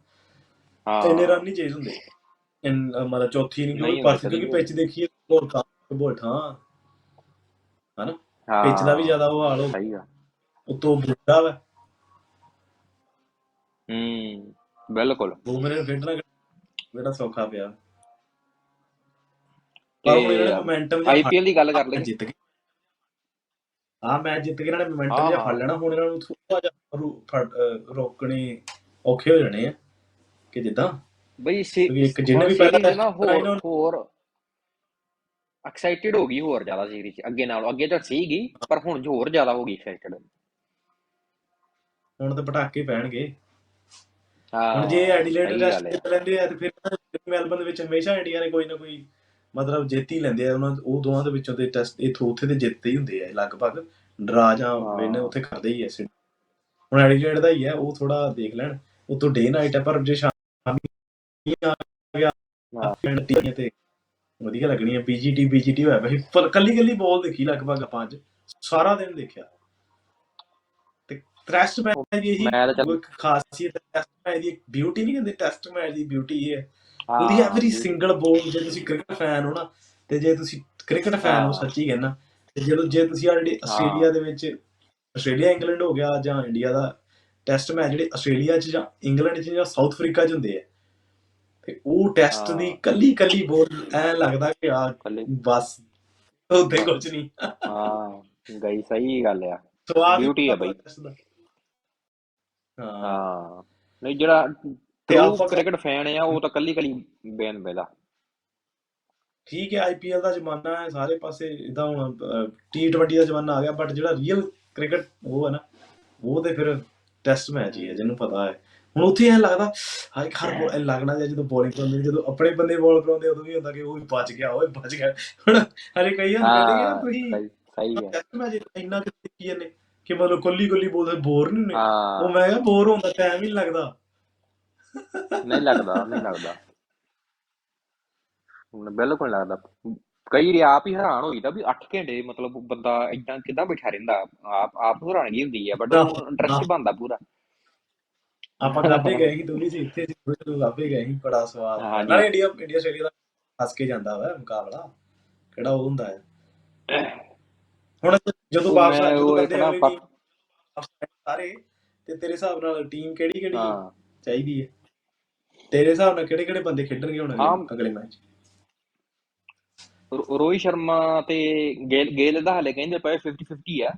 ਹਾਂ। ਇੰਨੇ ਰਨ ਨਹੀਂ ਚੇਜ ਹੁੰਦੇ। ਇਨ ਮਤਲਬ ਚੌਥੀ ਨਹੀਂ ਨਹੀਂ ਕਿਉਂਕਿ ਹੁੰਦੇ, ਪਰ ਕਦੀ ਕਿਉਂਕਿ ਪਿੱਚ ਦੇਖੀਏ ਬੋਲ ਕਾ ਬੋਲ ਠਾਂ ਹਾਂ। ਪਿੱਚ ਦਾ ਵੀ ਜ਼ਿਆਦਾ ਉਹ ਹਾਲ ਹੋ ਸਹੀ ਆ। ਉਤੋਂ ਬੁੱਢਾ ਵਾ। ਹੂੰ। ਬਿਲਕੁਲ। ਬੂਮਰੇ ਨੂੰ ਖੇਡਣਾ ਬੇਟਾ ਸੌਖਾ ਪਿਆ। ਪਰ ਹੁਣ ਇਹਨਾਂ ਨੇ ਮੋਮੈਂਟਮ ਆਈਪੀਐਲ ਦੀ ਗੱਲ ਕਰ ਲਈ ਜਿੱਤ ਗਏ। ਆ ਮੈਚ ਜਿੱਤ ਕੇ ਇਹਨਾਂ ਨੇ ਮੋਮੈਂਟਮ ਜਿਹਾ। ਫੜ ਲੈਣਾ ਹੁਣ ਇਹਨਾਂ ਨੂੰ ਥੋੜਾ ਜਿਹਾ ਰੋਕਣੇ ਔਖੇ ਹੋ ਜਾਣੇ ਆ। ਕਿ ਜਿੱਦਾਂ? ਬਈ ਇੱਕ ਹੁਣ ਵੀ ਪਹਿਲਾਂ ਹੋਰ ਹੋਰ ਐਕਸਾਈਟਿਡ ਹੋ ਗਈ ਹੋਰ ਜ਼ਿਆਦਾ ਸੀਰੀਜ਼ ਅੱਗੇ ਨਾਲੋਂ ਅੱਗੇ ਤਾਂ ਸੀਗੀ ਪਰ ਹੁਣ ਜੋ ਹੋਰ ਜ਼ਿਆਦਾ ਹੋ ਗਈ ਐਕਸਾਈਟਿਡ ਹੁਣ। ਤਾਂ ਪਟਾਕੇ ਪੈਣਗੇ। ਹਾਂ ਹੁਣ ਜੇ ਐਡੀਲੇਡ। ਜਿੱਤ ਲੈਂਦੇ ਆ ਤੇ ਫਿਰ ਮੈਲਬਨ ਦੇ ਵਿੱਚ ਹਮੇਸ਼ਾ ਇੰਡੀਆ ਨੇ ਕੋਈ ਨਾ ਕੋਈ ਮਤਲਬ ਜਿੱਤ ਹੀ ਲੈਂਦੇ ਆ ਉਹਨਾਂ ਉਹ ਦੋਵਾਂ ਦੇ ਵਿੱਚੋਂ ਤੇ ਟੈਸਟ ਇਥੋਂ ਉੱਥੇ ਤੇ ਜਿੱਤਦੇ ਹੀ ਹੁੰਦੇ ਆ ਲਗਭਗ। ਡਰਾ ਜਾਂ। ਵਿਨ ਉੱਥੇ ਕਰਦੇ ਹੀ ਐ ਹੁਣ ਐਡੀਲੇਡ ਦਾ ਹੀ ਹੈ ਉਹ ਥੋੜਾ ਦੇਖ ਲੈਣ। ਉਤੋਂ ਡੇ ਨਾਈਟ ਹੈ ਪਰ ਜੇ ਸ਼ਾਮੀ ਆ ਗਿਆ। ਫਿਰ ਟੀਮਾਂ ਤੇ ਵਧੀਆ ਲੱਗਣੀ ਹੈ ਪੀਜੀਟੀ ਪੀਜੀਟੀ ਹੋਇਆ ਵੈਸੇ ਪਰ ਕੱਲੀ ਕੱਲੀ ਬਾਲ ਦੇਖੀ ਲਗਭਗ ਆਪਾਂ ਅੱਜ। ਸਾਰਾ ਦਿਨ ਦੇਖਿਆ। ਤੇ ਟੈਸਟ ਮੈਚ ਦੀ ਇਹੀ ਤਾਂ ਖਾਸੀਅਤ ਟੈਸਟ ਮੈਚ ਦੀ ਬਿਊਟੀ ਨਹੀਂ ਕਹਿੰਦੇ ਟੈਸਟ ਮੈਚ ਦੀ ਬਿਊਟੀ ਇਹ ਹਾਂ, ਉਹਦੀ ਐਵਰੀ। ਸਿੰਗਲ ਬੋਲ ਜੇ ਤੁਸੀਂ ਕ੍ਰਿਕਟ ਫੈਨ ਹੋ ਨਾ ਤੇ ਜੇ ਤੁਸੀਂ ਕ੍ਰਿਕਟ ਫੈਨ ਹੋ। ਸੱਚੀ ਕਹਿਣਾ ਤੇ ਜਦੋਂ ਜੇ ਤੁਸੀਂ ਆ ਜਿਹੜੇ ਆਸਟ੍ਰੇਲੀਆ ਦੇ ਵਿੱਚ ਆਸਟ੍ਰੇਲੀਆ ਇੰਗਲੈਂਡ ਹੋ ਗਿਆ ਜਾਂ ਇੰਡੀਆ ਦਾ ਟੈਸਟ ਮੈਚ ਜਿਹੜੇ ਆਸਟ੍ਰੇਲੀਆ 'ਚ ਜਾਂ ਇੰਗਲੈਂਡ 'ਚ ਜਾਂ ਸਾਊਥ ਅਫਰੀਕਾ 'ਚ ਹੁੰਦੇ ਆ ਤੇ ਉਹ ਟੈਸਟ ਦੀ। ਕੱਲੀ ਕੱਲੀ ਬੋਲ ਐ ਲੱਗਦਾ ਕਿ ਆ ਬਸ ਉਹਦੇ ਕੁਝ ਨਹੀਂ ਹਾਂ ਗਈ ਸਹੀ ਗੱਲ ਆ ਹੈ ਬੜਾ ਬਈ। ਹਾਂ ਨਹੀਂ ਜਿਹੜਾ ਤੇ ਆਪਾਂ- ਕ੍ਰਿਕਟ ਫੈਨ ਆ ਉਹ ਤਾਂ ਕੱਲੀ ਕੱਲੀ ਬੇਨ ਬੇਦਾ ਠੀਕ ਹੈ ਆਈਪੀਐਲ ਦਾ ਜ਼ਮਾਨਾ ਹੈ ਸਾਰੇ ਪਾਸੇ ਇਦਾਂ ਹੁਣ ਟੀ20 ਦਾ ਜ਼ਮਾਨਾ ਆ ਗਿਆ ਬਟ ਜਿਹੜਾ ਰੀਅਲ ਕ੍ਰਿਕਟ ਉਹ ਹੈ ਨਾ ਉਹ ਤੇ ਫਿਰ ਟੈਸਟ ਮੈਚ ਹੀ ਹੈ ਜਿਹਨੂੰ ਪਤਾ ਹੈ। ਹੁਣ ਉੱਥੇ ਐ ਲੱਗਦਾ ਹਾਏ ਖਰ ਬੋਲ ਐ ਲੱਗਣਾ ਜਦੋਂ ਬੋਲਿੰਗ ਕਰਾਉਂਦੇ ਜਦੋਂ ਆਪਣੇ ਬੰਦੇ ਬੋਲ ਕਰਾਉਂਦੇ ਉਦੋਂ ਵੀ ਹੁੰਦਾ ਕਿ ਉਹ ਵੀ ਬਚ ਗਿਆ ਓਏ ਬਚ ਗਿਆ। ਹੁਣ ਹਰੇ ਕਈ ਹੁੰਦੇ ਕਹਿੰਦੇ ਤੁਸੀਂ ਸਹੀ ਹੈ। ਟੈਸਟ ਮੈਚ ਇੰਨਾ ਕਿ ਦੇਖੀ ਜਾਂਦੇ ਕਿ ਮਤਲਬ ਕੱਲੀ ਕੱਲੀ ਬੋਲਦੇ ਬੋਰ ਨਹੀਂ ਹੁੰਦੇ। ਉਹ ਮੈਂ ਕਿਹਾ ਬੋਰ ਹੁੰਦਾ ਟਾਈਮ ਹੀ ਨਹੀਂ ਲੱਗਦਾ। ਨਹੀਂ ਲੱਗਦਾ ਨਹੀਂ ਲੱਗਦਾ। ਬਿਲਕੁਲ ਨਹੀਂ ਲੱਗਦਾ। ਕਈ ਵਾਰੀ ਆਪ ਹੀ ਹੈਰਾਨ ਹੋਈਦਾ ਵੀ 8 ਘੰਟੇ ਮਤਲਬ ਬੰਦਾ ਇਦਾਂ ਕਿੱਦਾਂ ਬੈਠਾ ਰਹਿੰਦਾ। ਆਪ ਆਪ ਹੈਰਾਨਗੀ ਹੁੰਦੀ ਹੈ ਬਟ ਇੰਟਰਸਟ ਬਣਦਾ ਪੂਰਾ। ਆਪਾਂ ਕਾਪੇ ਗਏ ਸੀ ਦੋਨੀ ਸੀ ਇੱਥੇ ਸੀ ਕਾਪੇ ਗਏ ਸੀ ਬੜਾ ਸਵਾਦ। ਨਾਲੇ ਇੰਡੀਆ ਇੰਡੀਆ ਆਸਟ੍ਰੇਲੀਆ ਦਾ ਹੱਸ ਕੇ ਜਾਂਦਾ ਵਾ ਮੁਕਾਬਲਾ ਕਿਹੜਾ ਉਹ ਹੁੰਦਾ ਹੈ। ਹੁਣ ਜਦੋਂ ਵਾਪਸ ਮੈਂ ਜਦੋਂ ਬੰਦੇ ਟੀਮ ਸਾਰੇ ਤੇ ਤੇਰੇ ਹਿਸਾਬ ਨਾਲ ਟੀਮ ਕਿਹੜੀ ਕਿਹੜੀ ਚਾਹੀਦੀ ਹੈ? ਤੇਰੇ ਹਿਸਾਬ ਨਾਲ ਕਿਹੜੇ ਕਿਹੜੇ ਬੰਦੇ ਖੇਡਣਗੇ ਹੁਣ। ਅਗਲੇ ਅਗਲੇ ਮੈਚ? ਰੋ- ਰੋਹਿਤ ਸ਼ਰਮਾ ਤੇ ਗੇਲ ਗੇਲ ਦਾ ਹਲੇ ਕਹਿੰਦੇ ਪਏ 50 50 ਆ।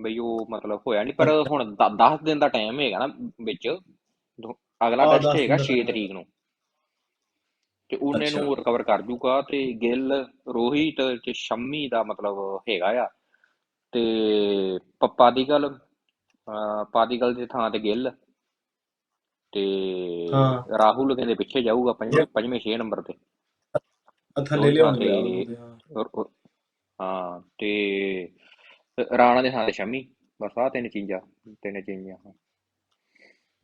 ਬਈ ਉਹ ਮਤਲਬ ਹੋਇਆ ਨਹੀਂ ਪਰ ਹੁਣ 10 ਦਿਨ ਦਾ ਟਾਈਮ ਹੈਗਾ ਨਾ ਵਿੱਚ। ਦੋ- ਅਗਲਾ ਹਾਂ, ਟੈਸਟ ਦਸ ਦਿਨ ਹੈਗਾ ਦਾ 6 time ਤਰੀਕ ਨੂੰ। ਤੇ ਉਹਨੇ ਅੱਛਾ। ਨੂੰ ਰਿਕਵਰ ਕਰ ਜੂਗਾ ਤੇ ਗਿੱਲ ਰੋਹਿਤ ਤੇ ਸ਼ੰਮੀ ਦਾ ਮਤਲਬ ਹੈਗਾ ਆ। ਤੇ ਪ- ਪਾਦੀਗਲ ਅਹ ਪਾਦੀਗਲ ਦੇ ਥਾਂ ਤੇ ਗਿੱਲ। ਤੇ ਹਾਂ। ਰਾਹੁਲ ਕਹਿੰਦੇ ਪਿੱਛੇ ਜਾਊਗਾ ਪੰਜਵੇਂ ਪੰਜਵੇਂ 6 ਨੰਬਰ ਤੇ ਆ ਥੱਲੇ ਔਰ- ਔਰ- ਹਾਂ ਤੇ ਰਾਣਾ ਦੇ ਥਾਂ ਤੇ ਸ਼ਮੀ ਬਸ ਆ ਤਿੰਨ ਚੀਜ਼ਾਂ ਤਿੰਨ ਚੀਜ਼ਾਂ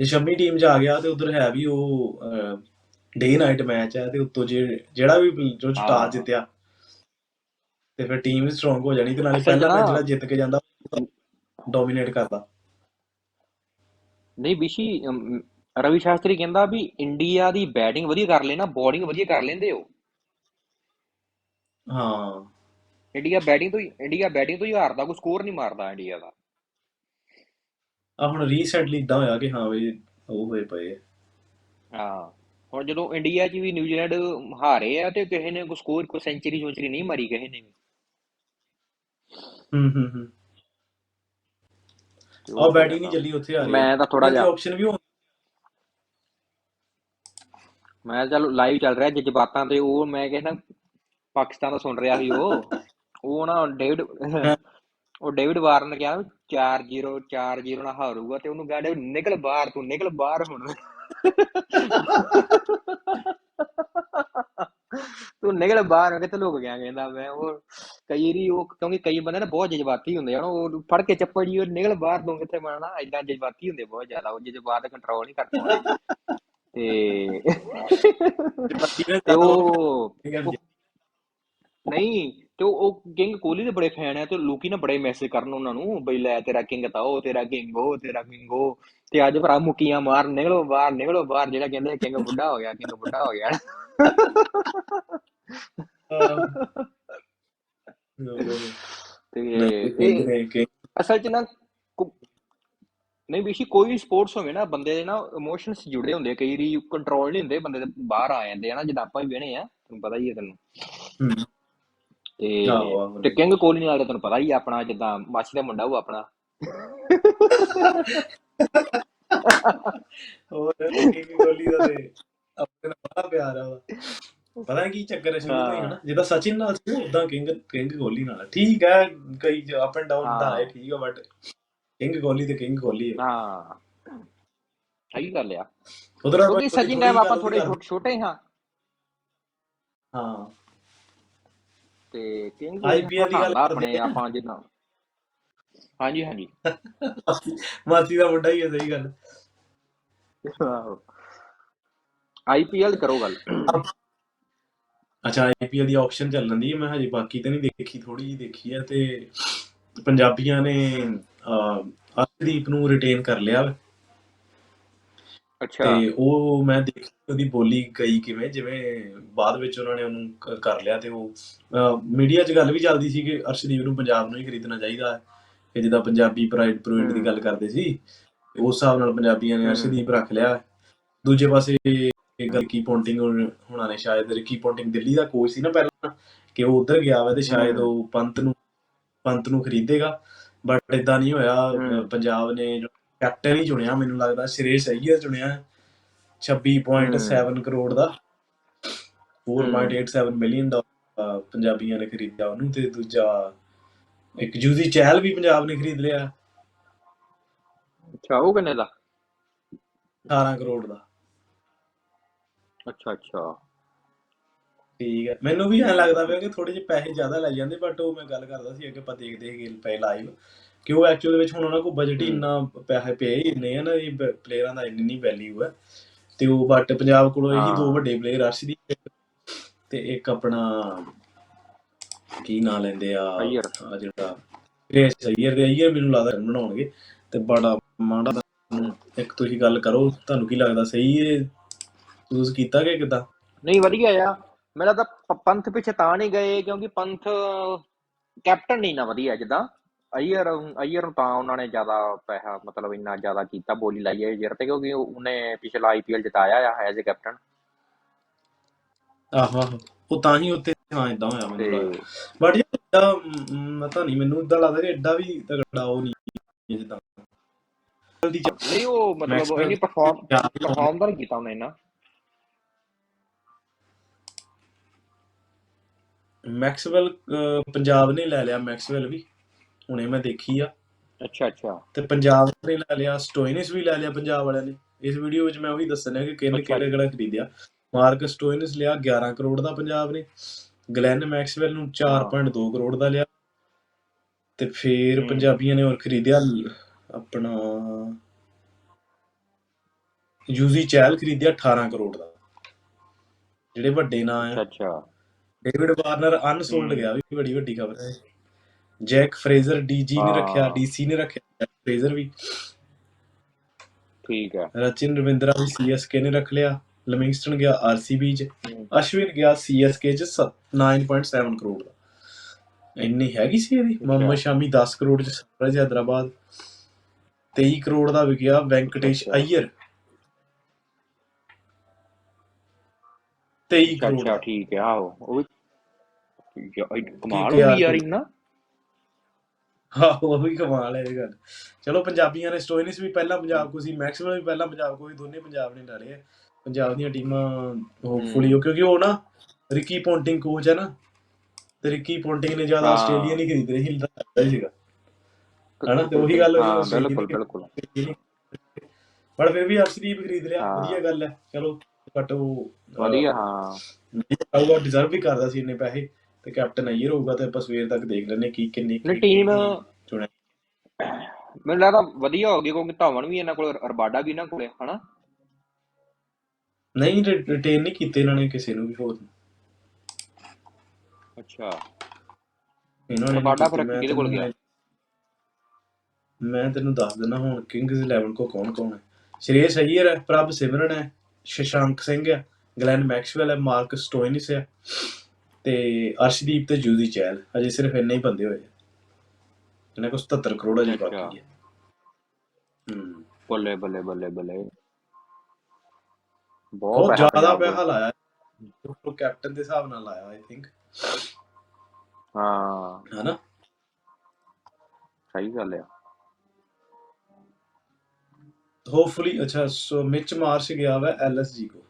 ਜੇ ਸ਼ੰਮੀ ਟੀਮ 'ਚ ਆ ਗਿਆ ਤੇ ਉਧਰ ਹੈ ਵੀ ਉਹ ਡੇ ਨਾਈਟ ਮੈਚ ਹੈ ਤੇ ਉੱਤੋਂ ਜੇ ਜਿਹੜਾ ਵੀ ਜੋ ਹਾਂ। ਟਾਸ ਜਿੱਤਿਆ ਤੇ ਫਿਰ ਟੀਮ ਸਟਰੋਂਗ ਹੋ ਜਾਣੀ ਤੇ ਨਾਲੇ ਅਸਲ 'ਚ ਪਹਿਲਾ ਮੈਚ ਜਿਹੜਾ ਜਿੱਤ ਕੇ ਜਾਂਦਾ ਡੋਮੀਨੇਟ ਕਰਦਾ ਨਹੀਂ ਬਿਸ਼ੀ ਅਮ, ਰਵੀ ਸ਼ਾਸਤਰੀ ਕਹਿੰਦਾ ਵੀ ਇੰਡੀਆ ਦੀ ਬੈਟਿੰਗ ਵਧੀਆ ਕਰ ਲੈਣਾ ਬੋਲਿੰਗ ਵਧੀਆ ਕਰ ਲੈਂਦੇ ਹੋ। ਹਾਂ। ਇੰਡੀਆ ਬੈਟਿੰਗ ਤੋਂ ਹੀ ਇੰਡੀਆ ਬੈਟਿੰਗ ਤੋਂ ਹੀ ਹਾਰਦਾ ਕੋਈ ਸਕੋਰ ਨਹੀਂ ਮਾਰਦਾ ਇੰਡੀਆ ਦਾ। ਆ ਹੁਣ ਰੀਸੈਂਟਲੀ ਇਦਾਂ ਹੋਇਆ ਕਿ ਹਾਂ ਵੀ ਉਹ ਹੋਏ ਪਏ। ਹਾਂ ਹੁਣ ਜਦੋਂ ਇੰਡੀਆ 'ਚ ਵੀ ਨਿਊਜ਼ੀਲੈਂਡ ਹਾਰੇ ਆ ਤੇ ਕਿਸੇ ਨੇ ਕੋਈ ਸਕੋਰ ਕੋਈ ਸੈਂਚਰੀ ਸੈਂਚਰੀ ਨਹੀਂ ਮਾਰੀ ਕਿਸੇ ਨੇ ਵੀ। ਹੂੰ ਹੂੰ ਹੂੰ। ਉਹ ਬੈਟਿੰਗ ਨਹੀਂ ਚੱਲੀ ਉੱਥੇ ਆ। ਰਹੀ ਮੈਂ ਤਾਂ ਥੋੜਾ ਜਿਹਾ ਆਪਸ਼ਨ ਵੀ ਹੁੰਦੀ ਮੈਂ ਚੱਲ ਲਾਈਵ ਚੱਲ ਰਿਹਾ, ਜਜ਼ਬਾਤਾਂ ਤੇ ਉਹ, ਮੈਂ ਕਹਿੰਦਾ ਪਾਕਿਸਤਾਨ ਦਾ ਸੁਣ ਰਿਹਾ ਸੀ ਉਹ। ਉਹ ਨਾ ਡੇਵਿਡ, ਉਹ ਡੇਵਿਡ ਵਾਰਨ ਕਿਹਾ 4-0 4-0 ਨਾਲ ਹਾਰੂਗਾ ਤੇ ਉਹਨੂੰ ਕਹਿੰਦੇ ਨਿਕਲ ਬਾਹਰ, ਤੂੰ ਨਿਕਲ ਬਾਹਰ ਹੁਣ। ਤੂੰ ਨਿਕਲ ਬਾਹਰ, ਮੈਂ ਲੁਕ ਗਿਆ ਕਹਿੰਦਾ ਮੈਂ। ਉਹ ਕਈ ਵਾਰੀ ਉਹ, ਕਿਉਂਕਿ ਕਈ ਬੰਦੇ ਨਾ ਬਹੁਤ ਜਜ਼ਬਾਤੀ ਹੁੰਦੇ ਆ ਉਹ ਫੜ ਕੇ ਚੱਪੜ ਜੀ ਉਹ ਨਿਕਲ ਬਾਹਰ, ਤੂੰ ਕਿੱਥੇ ਮਾਰਨਾ ਏਦਾਂ ਜਜ਼ਬਾਤੀ ਹੁੰਦੇ ਬਹੁਤ ਜ਼ਿਆਦਾ, ਉਹ ਜਜ਼ਬਾਤ ਕੰਟਰੋਲ ਨਹੀਂ ਕਰ ਪਾਉਂਦੇ ਤੇ ਤੇ ਉਹ ਉਹ- ਨਹੀਂ ਤੇ ਉਹ ਕਿੰਗ ਕੋਹਲੀ ਦੇ ਬੜੇ ਫੈਨ ਆ ਤੇ ਲੋਕੀ ਨਾ ਬੜੇ ਮੈਸੇਜ ਕਰਨ ਉਹਨਾਂ ਨੂੰ ਬਈ ਲੈ ਤੇਰਾ ਕਿੰਗ ਤਾਂ ਉਹ ਤੇਰਾ ਕਿੰਗ ਉਹ ਤੇਰਾ ਕਿੰਗ ਉਹ। ਤੇ ਅੱਜ ਭਰਾ ਮੁੱਕੀਆਂ ਮਾਰ ਨਿਕਲੋ ਬਾਹਰ ਨਿਕਲੋ ਬਾਹਰ ਜਿਹੜਾ ਕਹਿੰਦੇ ਕਿੰਗ ਬੁੱਢਾ ਹੋ ਗਿਆ ਕਿੰਗ ਬੁੱਢਾ ਹੋ ਗਿਆ। ਤੇ ਅਸਲ 'ਚ ਨਾ ਨਹੀਂ ਬੇਸ਼ੀ ਕੋਈ ਵੀ ਸਪੋਰਟਸ ਹੋਵੇ ਨਾ ਬੰਦੇ ਦੇ ਨਾ ਇਮੋਸ਼ਨਸ ਜੁੜੇ ਹੁੰਦੇ ਕਈ ਰੀ ਕੰਟਰੋਲ ਨਹੀਂ ਹੁੰਦੇ ਬੰਦੇ ਦੇ ਬਾਹਰ ਆ ਜਾਂਦੇ ਆ ਨਾ ਜਿੱਦਾਂ ਆਪਾਂ ਵੀ ਵੇਣੇ ਆ ਤੁਹਾਨੂੰ ਪਤਾ ਹੀ ਹੈ ਤੈਨੂੰ। ਤੇ। ਤੇ ਕਿੰਗ ਕੋਹਲੀ ਨਾਲ ਤਾਂ ਤੁਹਾਨੂੰ ਪਤਾ ਹੀ ਆ ਆਪਣਾ ਜਿੱਦਾਂ ਮਾਸੀ ਦਾ ਮੁੰਡਾ ਉਹ ਆਪਣਾ। ਹੋਰ ਕਿੰਗ ਕੋਹਲੀ ਦਾ ਤੇ ਆਪਣੇ ਨਾਲ ਬੜਾ ਪਿਆਰ ਆ ਉਹਦਾ ਪਤਾ ਕੀ ਚੱਕਰ ਹੈ ਸ਼ੁਰੂ ਤੋਂ ਹੀ ਹਨਾ ਜਿੱਦਾਂ ਸਚਿਨ ਨਾਲ ਸੀ ਉਦਾਂ ਕਿੰਗ ਕਿੰਗ ਕੋਹਲੀ ਨਾਲ ਠੀਕ ਹੈ ਕਈ ਅਪ ਐਂਡ ਡਾਊਨ ਦਾ ਹੈ ਠੀਕ ਹੈ ਬਟ ਕਿੰਗ ਕੋਹਲੀ ਤੇ ਕਿੰਗ ਕੋਹਲੀ ਹੈ। ਹਾਂ। ਸਹੀ ਗੱਲ ਆ। ਉਧਰ ਕਿਉਂਕਿ ਸਚਿਨ ਟਾਈਮ ਆਪਾਂ ਥੋੜੇ ਛੋਟੇ ਹਾਂ। ਹਾਂ। ਤੇ ਕਿੰਗ IPL ਦੀ ਗੱਲ ਆਪਣੇ ਆਪਾਂ ਜਿੱਦਾਂ ਹਾਂਜੀ ਹਾਂਜੀ। ਮਾਸੀ ਦਾ ਮੁੰਡਾ ਹੀ ਹੈ ਸਹੀ ਗੱਲ। ਆਈਪੀਐਲ ਕਰੋ ਗੱਲ। ਅੱਛਾ ਆਈਪੀਐਲ ਦੀ ਆਪਸ਼ਨ ਚੱਲਣ ਦੀ ਮੈਂ ਹਜੇ ਬਾਕੀ ਤਾਂ ਨਹੀਂ ਦੇਖੀ ਥੋੜੀ ਜੀ ਦੇਖੀ ਹੈ ਤੇ ਪੰਜਾਬੀਆਂ ਨੇ ਅਰਸ਼ਦੀਪ ਨੂੰ ਰਿਟੇਨ ਕਰ ਲਿਆ ਅੱਛਾ। ਤੇ ਉਹ ਮੈਂ ਦੇਖੀ ਉਹਦੀ ਬੋਲੀ ਗਈ ਕਿਵੇਂ ਜਿਵੇਂ ਬਾਅਦ ਵਿੱਚ ਉਹਨਾਂ ਨੇ ਉਹਨੂੰ ਕਰ ਲਿਆ ਤੇ ਉਹ ਮੀਡੀਆ 'ਚ ਗੱਲ ਵੀ ਚੱਲਦੀ ਸੀ ਕਿ ਅਰਸ਼ਦੀਪ ਨੂੰ ਪੰਜਾਬ ਨੂੰ ਹੀ ਖਰੀਦਣਾ ਚਾਹੀਦਾ ਹੈ। ਕਿ ਜਿੱਦਾਂ ਪੰਜਾਬੀ ਪ੍ਰਾਈਡ ਪ੍ਰੂਇਡ ਦੀ ਗੱਲ ਕਰਦੇ ਸੀ ਉਸ ਹਿਸਾਬ ਨਾਲ ਪੰਜਾਬੀਆਂ ਨੇ। ਅਰਸ਼ਦੀਪ ਰੱਖ ਲਿਆ। ਦੂਜੇ ਪਾਸੇ ਇਹ ਗੱਲ ਕੀ ਪੌਂਟਿੰਗ ਹੋਣਾ ਨੇ ਸ਼ਾਇਦ ਰਿਕੀ ਪੌਂਟਿੰਗ ਦਿੱਲੀ ਦਾ ਕੋਚ ਸੀ ਨਾ ਪਹਿਲਾਂ ਕਿ ਉਹ ਉਧਰ ਗਿਆ ਵਾ ਤੇ ਸ਼ਾਇਦ। ਉਹ ਪੰਤ ਨੂੰ ਪੰਤ ਨੂੰ ਖਰੀਦੇਗਾ। ਬਟ ਇਦਾਂ ਨਹੀਂ ਹੋਇਆ ਪੰਜਾਬ ਨੇ ਕੈਪਟਨ ਹੀ ਚੁਣਿਆ ਮੈਨੂੰ ਲੱਗਦਾ ਸ਼੍ਰੇਸ਼ ਅਈਅਰ ਚੁਣਿਆ। 26.7 ਕਰੋੜ ਦਾ। 4.87 ਮਿਲੀਅਨ ਦਾ ਪੰਜਾਬੀਆਂ ਨੇ ਖਰੀਦਿਆ ਉਹਨੂੰ ਤੇ ਦੂਜਾ ਇੱਕ ਜੂਜ਼ੀ ਚਹਿਲ ਵੀ ਪੰਜਾਬ ਨੇ ਖਰੀਦ ਲਿਆ। ਅੱਛਾ ਉਹ ਕਿੰਨੇ ਦਾ? 18 ਕਰੋੜ ਦਾ। ਅੱਛਾ ਅੱਛਾ। ਠੀਕ ਹੈ ਮੈਨੂੰ ਵੀ ਐਂ ਲੱਗਦਾ ਪਿਆ ਕਿ ਥੋੜੇ ਜਿਹੇ ਪੈਸੇ ਜ਼ਿਆਦਾ ਲੈ ਜਾਂਦੇ ਬਟ ਉਹ ਮੈਂ ਗੱਲ ਕਰਦਾ ਸੀ ਅੱਗੇ ਆਪਾਂ ਦੇਖਦੇ ਸੀਗੇ ਪਏ ਲਾਈਵ ਕਿ ਉਹ ਐਕਚੁਅਲ ਦੇ ਵਿੱਚ ਹੁਣ ਉਹਨਾਂ ਕੋਲ ਬਜਟ ਹੀ। ਇੰਨਾ ਪੈਸੇ ਪਏ ਹੀ ਇੰਨੇ ਆ ਨਾ ਇਹ ਪਲੇਅਰਾਂ ਦਾ ਇੰਨੀ ਨਹੀਂ ਵੈਲਿਊ ਹੈ ਤੇ ਉਹ ਬਟ ਪੰਜਾਬ ਕੋਲੋਂ ਇਹੀ ਦੋ ਹਾਂ। ਵੱਡੇ ਪਲੇਅਰ ਅਰਸ਼ਦੀਪ ਤੇ ਇੱਕ ਆਪਣਾ ਕੀ ਨਾਂ ਲੈਂਦੇ ਆ। ਆ ਜਿਹੜਾ ਗ੍ਰੇਸ ਅਈਅਰ ਦੇ ਅਈਅਰ ਮੈਨੂੰ ਲੱਗਦਾ run ਬਣਾਉਣਗੇ ਤੇ ਬੜਾ ਮਾੜਾ ਤੁਹਾਨੂੰ ਇੱਕ ਤੁਸੀਂ ਗੱਲ ਕਰੋ ਤੁਹਾਨੂੰ ਕੀ ਲੱਗਦਾ ਸਹੀ ਹੈ ਯੂਜ਼ ਕੀਤਾ ਕਿ ਕਿਦਾਂ ਨਹੀਂ ਵਧੀਆ ਆ ਮੇਰਾ ਤਾਂ ਪ- ਪੰਥ ਪਿੱਛੇ ਤਾਂ ਨਹੀਂ ਗਏ ਕਿਉਂਕਿ ਪੰਥ ਕੈਪਟਨ ਨਹੀਂ ਨਾ ਵਧੀਆ ਜਿੱਦਾਂ। ਅਈਅਰ ਅਈਅਰ ਨੂੰ ਤਾਂ ਉਹਨਾਂ ਨੇ ਜ਼ਿਆਦਾ ਪੈਸਾ ਮਤਲਬ ਇੰਨਾ ਜ਼ਿਆਦਾ ਕੀਤਾ ਬੋਲੀ ਲਾਈ ਹੈ ਅਈਅਰ ਤੇ ਕਿਉਂਕਿ ਉਹ- ਉਹਨੇ ਪਿਛਲਾ ਆਈਪੀਐਲ ਜਿਤਾਇਆ ਆ ਐਜ਼ ਅ ਕੈਪਟਨ। ਆਹੋ ਆਹੋ। ਉਹ ਤਾਂ ਹੀ ਉੱਤੇ ਹਾਂ ਇਦਾਂ ਹੋਇਆ ਮੈਨੂੰ ਬਟ ਯਾਰ ਪਤਾ ਨਹੀਂ ਮੈਨੂੰ ਇਦਾਂ ਲੱਗਦਾ ਕਿ ਐਡਾ ਵੀ ਤਗੜਾ ਉਹ ਨਹੀਂ ਜਿੱਦਾਂ। ਜਲਦੀ ਚ- ਨਹੀਂ ਉਹ ਮਤਲਬ ਇਹਨੀ ਪਰਫਾਰਮ ਪਰਫਾਰਮ ਤਾਂ ਨਹੀਂ ਕੀਤਾ ਉਹਨੇ ਨਾ ਮੈਕਸਵੈਲ ਪੰਜਾਬ ਨੇ ਲੈ ਲਿਆ ਮੈਕਸਵੈਲ ਵੀ। ਹੁਣੇ ਮੈਂ ਦੇਖੀ ਆ। ਅੱਛਾ ਅੱਛਾ। ਤੇ ਪੰਜਾਬ ਨੇ ਲੈ ਲਿਆ ਸਟੋਇਨਿਸ ਵੀ ਲੈ ਲਿਆ ਪੰਜਾਬ ਵਾਲਿਆਂ ਨੇ। ਇਸ ਵੀਡੀਓ ਵਿੱਚ ਮੈਂ ਉਹੀ ਦੱਸਣਾ ਕਿ ਕਿਹਨੇ। ਕਿਹੜਾ ਕਿਹੜਾ ਖਰੀਦਿਆ। ਮਾਰਕ ਸਟੋਇਨਿਸ ਲਿਆ 11 ਕਰੋੜ ਦਾ ਪੰਜਾਬ ਨੇ। ਗਲੈਨ ਮੈਕਸਵੈਲ ਨੂੰ 4.2 ਕਰੋੜ ਦਾ ਲਿਆ। ਤੇ ਫਿਰ। ਪੰਜਾਬੀਆਂ ਨੇ ਹੋਰ ਖਰੀਦਿਆ ਆਪਣਾ ਯੂਜ਼ੀ ਚੈਲ ਖਰੀਦਿਆ 18 ਕਰੋੜ ਦਾ। ਜਿਹੜੇ ਵੱਡੇ ਨਾਂ ਆ। ਅੱਛਾ। David Warner unsold. ਗਿਆ ਵੀ ਬੜੀ ਵੱਡੀ ਖਬਰ ਹੈ ਜੈਕ ਫਰੇਜ਼ਰ ਡੀਜੀ ਨੇ ਰੱਖਿਆ। ਡੀਸੀ ਨੇ ਰੱਖਿਆ ਫਰੇਜ਼ਰ ਵੀ ਠੀਕ ਹੈ ਰਚਿਨ ਰਵਿੰਦਰਾ ਵੀ ਸੀਐਸਕੇ ਨੇ ਰੱਖ ਲਿਆ ਲਮਿੰਗਸਟਨ ਗਿਆ ਆਰਸੀਬੀ ਚ। ਅਸ਼ਵਿਨ ਗਿਆ ਸੀਐਸਕੇ ਚ ਸ- 9.7 ਕਰੋੜ ਦਾ ਇੰਨੀ ਹੈਗੀ ਸੀ ਇਹਦੀ। ਮੁਹੰਮਦ ਸ਼ਾਮੀ 10 ਕਰੋੜ ਚ ਸਨਰਾਈਜ਼ ਹੈਦਰਾਬਾਦ 23 ਕਰੋੜ ਦਾ ਵਿਕਿਆ ਵੈਂਕਟੇਸ਼ ਅੱਛਾ। ਅਈਅਰ 23 ਅੱਛਾ ਕਰੋੜ। ਠੀਕ ਹੈ ਆਹੋ ਉਹ ਕਮਾਲ ਹੋ ਗਈ ਯਾਰ ਇੰਨਾ। ਆਹੋ ਉਹ ਵੀ ਕਮਾਲ ਹੈ ਇਹ ਗੱਲ। ਚਲੋ ਪੰਜਾਬੀਆਂ ਨੇ ਸਟੋਇਨਿਸ ਵੀ ਪਹਿਲਾਂ ਪੰਜਾਬ ਕੋ ਸੀ ਮੈਕਸਵੈਲ ਵੀ ਪਹਿਲਾਂ ਪੰਜਾਬ ਕੋ ਸੀ ਦੋਨੇ ਪੰਜਾਬ ਨੇ ਡਾਲੇ ਆ। ਪੰਜਾਬ ਦੀਆਂ ਟੀਮਾਂ ਹੋਪਫੁਲੀ ਉਹ ਕਿਉਂਕਿ ਉਹ ਨਾ ਰਿਕੀ ਪੌਂਟਿੰਗ ਕੋਚ ਹੈ ਨਾ ਤੇ ਰਿਕੀ ਪੌਂਟਿੰਗ ਨੇ ਜ਼ਿਆਦਾ ਹਾਂ। ਆਸਟ੍ਰੇਲੀਆ ਨਹੀਂ ਖਰੀਦ ਰਹੇ ਸੀ ਤਾਂ ਕਰਦਾ ਹੀ ਸੀਗਾ ਹਨਾ ਤੇ ਉਹੀ ਗੱਲ ਹਾਂ ਬਿਲਕੁਲ ਬਿਲਕੁਲ। ਪਰ ਫਿਰ ਵੀ ਅਰਸ਼ਦੀਪ ਖਰੀਦ ਲਿਆ ਹਾਂ। ਵਧੀਆ ਗੱਲ ਹੈ। ਚਲੋ ਉਹ ਵਧੀਆ ਹਾਂ। ਆਊਗਾ ਡਿਜ਼ਰਵ ਵੀ ਕਰਦਾ ਸੀ ਇੰਨੇ ਪੈਸੇ। ਤੇ ਕੈਪਟਨ ਅਈਰ ਹੋਊਗਾ ਤੇ ਆਪਾਂ ਸਵੇਰ ਤੱਕ ਦੇਖ ਲੈਣੇ ਕੀ ਕਿੰਨੀ ਟੀਮ ਚੁਣਿਆ। ਮੈਨੂੰ ਲੱਗਦਾ ਵਧੀਆ ਹੋ ਗਈ ਕਿਉਂਕਿ ਧਵਨ ਵੀ ਇਹਨਾਂ ਕੋਲ ਰਬਾਡਾ ਵੀ ਇਹਨਾਂ ਕੋਲੇ ਹਨਾ? ਨਹੀਂ ਰਿਟੇਨ ਨਹੀਂ ਕੀਤੇ ਇਹਨਾਂ ਨੇ ਕਿਸੇ ਨੂੰ ਵੀ ਹੋਰ। ਅੱਛਾ। ਇਹਨਾਂ ਨੇ ਰਬਾਡਾ ਫਿਰ ਕਿਹਦੇ ਕੋਲ ਗਿਆ? ਮੈਂ ਤੈਨੂੰ ਦੱਸ ਦਿੰਦਾ ਹੁਣ ਕਿੰਗਸ 11 ਕੋ ਕੌਣ ਕੌਣ ਹੈ। ਸ਼੍ਰੇਸ਼ ਅਈਰ ਹੈ ਪ੍ਰਭ ਸਿਮਰਨ ਹੈ ਸ਼ਸ਼ਾਂਕ ਸਿੰਘ ਹੈ ਗਲੈਨ ਮੈਕਸਵੈਲ ਹੈ ਮਾਰਕ ਸਟੋਇਨਿਸ ਹੈ। ਤੇ ਅਰਸ਼ਦੀਪ ਤੇ ਜੂਦੀ ਚੈਲ ਅਜੇ ਸਿਰਫ ਇੰਨੇ ਹੀ ਬੰਦੇ ਹੋਏ। ਇਹਨਾਂ ਕੋਲ 77 ਕਰੋੜ ਅਜੇ। ਬਾਕੀ ਹੈ ਹੂੰ। ਬੱਲੇ ਬੱਲੇ ਬੱਲੇ ਬੱਲੇ। ਬਹੁਤ ਜ਼ਿਆਦਾ ਪੈਸਾ ਲਾਇਆ। ਉਹ ਕੈਪਟਨ ਦੇ ਹਿਸਾਬ ਨਾਲ ਲਾਇਆ ਆਈ ਥਿੰਕ ਹਾਂ। ਹਨਾ? ਸਹੀ ਗੱਲ ਆ। ਹੋਪਫੁਲੀ ਅੱਛਾ ਸੋ ਮਿਚ ਮਾਰਸ਼ ਗਿਆ ਵਾ ਐਲਐਸਜੀ ਕੋ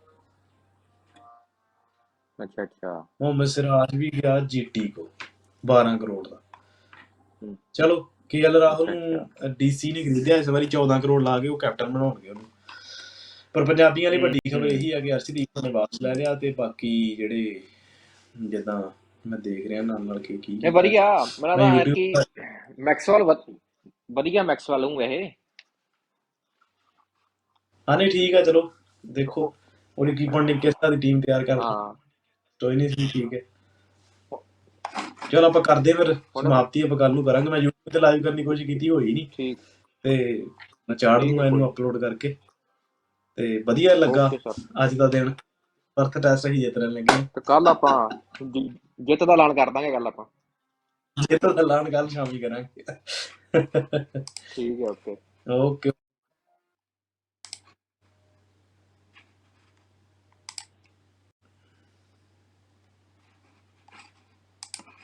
ਅੱਛਾ ਅੱਛਾ। ਮੁਹੰਮਦ ਸਿਰਾਜ ਵੀ ਗਿਆ ਜੀਟੀ ਕੋ 12 ਕਰੋੜ ਦਾ। ਚਲੋ ਕੇਐਲ ਰਾਹੁਲ ਨੂੰ ਡੀਸੀ ਨੇ ਖਰੀਦਿਆ ਇਸ ਵਾਰੀ 14 ਕਰੋੜ ਲਾ ਕੇ ਉਹ ਕੈਪਟਨ ਬਣਾਉਣਗੇ ਉਹਨੂੰ। ਪਰ ਪੰਜਾਬੀਆਂ ਲਈ ਵੱਡੀ ਖਬਰ। ਇਹੀ ਆ ਕਿ ਅਰਸ਼ਦੀਪ ਨੇ ਵਾਪਸ ਲੈ ਲਿਆ ਤੇ ਬਾਕੀ ਜਿਹੜੇ ਜਿੱਦਾਂ ਮੈਂ ਦੇਖ ਰਿਹਾ ਨਾਲ ਨਾਲ ਕੀ ਕੀ ਇਹ ਵਧੀਆ ਮੇਰਾ ਤਾਂ ਹੈ ਕਿ ਮੈਕਸਵੈਲ ਵਧੀਆ ਮੈਕਸਵੈਲ ਹੂੰ ਇਹ। ਹਾਂ ਨਹੀਂ ਠੀਕ ਆ ਚਲੋ ਦੇਖੋ ਉਹਨੇ ਕੀ ਫੰਡਿੰਗ ਕਿਸ ਤਰ੍ਹਾਂ ਦੀ ਟੀਮ ਤਿਆਰ ਕਰਦਾ ਹਾਂ। ਸਟੋਇਨਿਸ ਵੀ ਠੀਕ ਹੈ ਚਲੋ ਆਪਾਂ ਕਰਦੇ ਫਿਰ ਸਮਾਪਤੀ ਆਪਾਂ ਕੱਲ ਨੂੰ ਕਰਾਂਗੇ। ਮੈਂ YouTube ਤੇ ਲਾਈਵ ਕਰਨ ਦੀ ਕੋਸ਼ਿਸ਼ ਕੀਤੀ ਹੋਈ ਨਹੀਂ ਠੀਕ। ਤੇ ਮੈਂ ਚਾੜ ਦੂੰਗਾ ਇਹਨੂੰ ਅਪਲੋਡ ਕਰਕੇ ਤੇ ਵਧੀਆ ਲੱਗਾ ਅੱਜ ਦਾ ਦਿਨ। ਬਰਥ ਟੈਸਟ ਹੀ ਜਿੱਤਣ ਲੱਗੇ ਤੇ ਕੱਲ ਆਪਾਂ ਜਿੱਤ ਦਾ ਐਲਾਨ ਕਰ ਦਾਂਗੇ ਗੱਲ ਆਪਾਂ। ਜਿੱਤ ਦਾ ਐਲਾਨ ਕੱਲ ਸ਼ਾਮੀ ਕਰਾਂਗੇ। ਠੀਕ ਹੈ ਓਕੇ। ਓਕੇ।